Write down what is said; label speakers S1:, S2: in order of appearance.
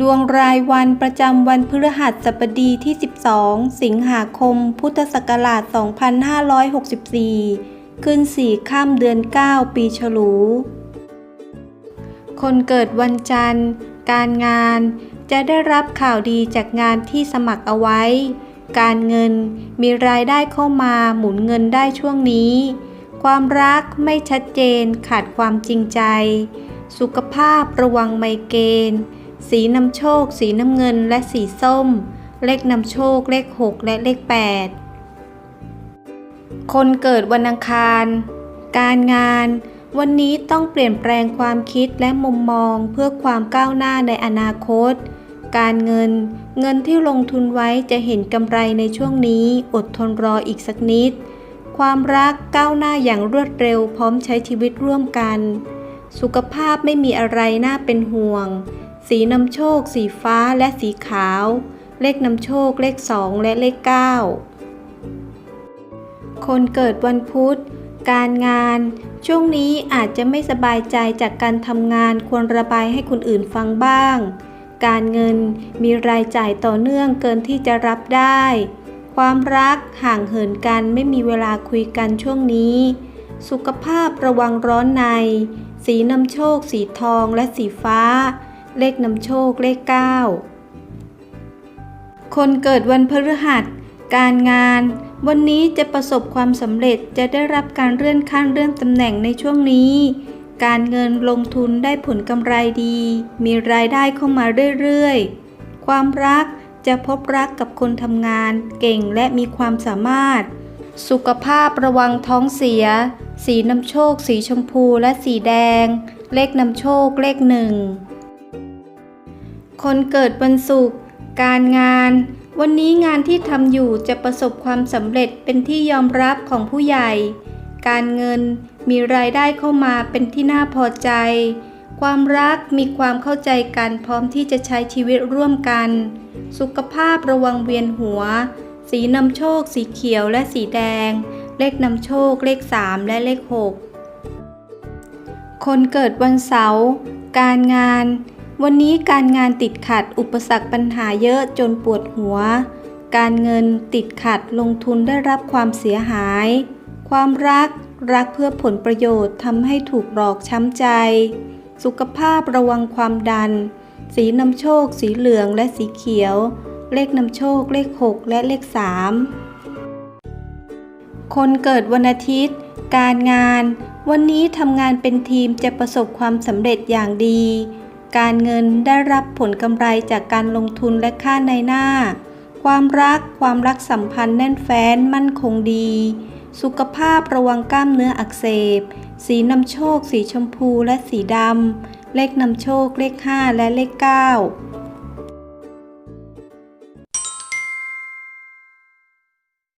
S1: ดวงรายวันประจำวันพฤหัสบดีที่ 12 สิงหาคม พุทธศักราช 2564 ขึ้น 4 ข้ามเดือน 9 ปีฉลู คนเกิดวันจันทร์ การงาน จะได้รับข่าวดีจากงานที่สมัครเอาไว้ การเงินมีรายได้เข้ามาหมุนเงินได้ช่วงนี้ ความรักไม่ชัดเจนขาดความจริงใจ สุขภาพระวังไมเกรน สีนำโชค สีน้ำเงิน และสีส้ม เลขนำโชค เลข 6 และเลข 8 คนเกิดวันอังคาร การงาน วันนี้ต้องเปลี่ยนแปลงความคิดและมุมมองเพื่อความก้าวหน้าในอนาคต การเงิน เงินที่ลงทุนไว้จะเห็นกำไรในช่วงนี้ อดทนรออีกสักนิด ความรักก้าวหน้าอย่างรวดเร็วพร้อมใช้ชีวิตร่วมกัน สุขภาพไม่มีอะไรน่าเป็นห่วง สีนำโชค สีฟ้าและสีขาว เลขนำโชค เลข 2 และเลข 9 คนเกิดวันพุธ การงาน ช่วงนี้อาจจะไม่สบายใจจากการทำงานควรระบายให้คนอื่นฟังบ้าง การเงินมีรายจ่ายต่อเนื่องเกินที่จะรับได้ ความรักห่างเหินกันไม่มีเวลาคุยกันช่วงนี้ สุขภาพระวังร้อนใน สีนำโชค สีทองและสีฟ้า เลขนำโชคเลข 9 คนเกิดวันพฤหัส การงาน วันนี้จะประสบความสำเร็จจะได้รับการเลื่อนขั้นเลื่อนตำแหน่งในช่วงนี้ การเงินลงทุนได้ผลกำไรดี มีรายได้เข้ามาเรื่อยๆ ความรักจะพบรักกับคนทำงาน เก่งและมีความสามารถ สุขภาพระวังท้องเสีย สีนำโชค สีชมพูและสีแดง เลขนำโชคเลขหนึ่ง คนเกิดวันศุกร์การงาน วันนี้งานที่ทำอยู่จะประสบความสำเร็จเป็นที่ยอมรับของผู้ใหญ่ การเงินมีรายได้เข้ามาเป็นที่น่าพอใจ ความรักมีความเข้าใจกันพร้อมที่จะใช้ชีวิตร่วมกัน สุขภาพระวังเวียนหัว สีนำโชค สีเขียวและสีแดง เลขนำโชค เลข 3 และเลข 6 คนเกิดวันเสาร์การงาน วันนี้การงานติดขัดอุปสรรคปัญหาเยอะจนปวดหัว การเงินติดขัดลงทุนได้รับความเสียหาย ความรักรักเพื่อผลประโยชน์ทำให้ถูกหลอกช้ำใจ สุขภาพระวังความดัน สีนำโชค สีเหลืองและสีเขียว เลขนำโชค เลข 6 และเลข 3 คนเกิดวันอาทิตย์ การงาน วันนี้ทำงานเป็นทีมจะประสบความสำเร็จอย่างดี การเงินได้รับผลกำไรจากการลงทุนและค่าในหน้า ความรักความรักสัมพันธ์แน่นแฟ้นมั่นคงดี สุขภาพระวังกล้ามเนื้ออักเสบ สีนำโชค สีชมพูและสีดำเลขนำโชคเลข 5 และเลข 9